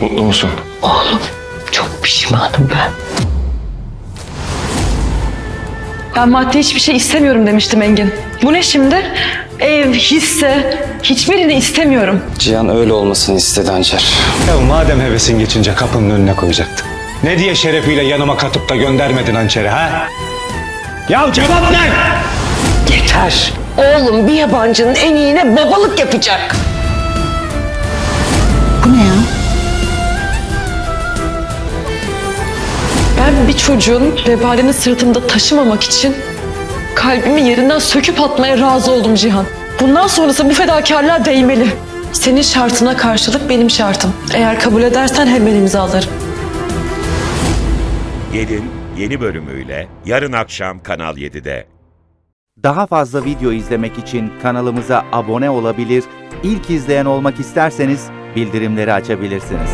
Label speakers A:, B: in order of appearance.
A: Mutlu musun?
B: Oğlum çok pişmanım ben.
C: Ben maddi hiçbir şey istemiyorum demiştim Engin. Bu ne şimdi? Ev, hisse, hiçbirini istemiyorum.
D: Cihan öyle olmasını istedi Hançer.
E: Ya madem hevesin geçince kapının önüne koyacaktın. Ne diye şerefiyle yanıma katıp da göndermedin hançeri ha? Ya cevap ne?
B: Yeter. Oğlum bir yabancının en iyine babalık yapacak.
C: Ben bir çocuğun vebalini sırtımda taşımamak için kalbimi yerinden söküp atmaya razı oldum Cihan. Bundan sonrası bu fedakarlığa değmeli. Senin şartına karşılık benim şartım. Eğer kabul edersen hemen imzalarım.
F: Gelin yeni bölümüyle yarın akşam Kanal 7'de.
G: Daha fazla video izlemek için kanalımıza abone olabilir, ilk izleyen olmak isterseniz bildirimleri açabilirsiniz.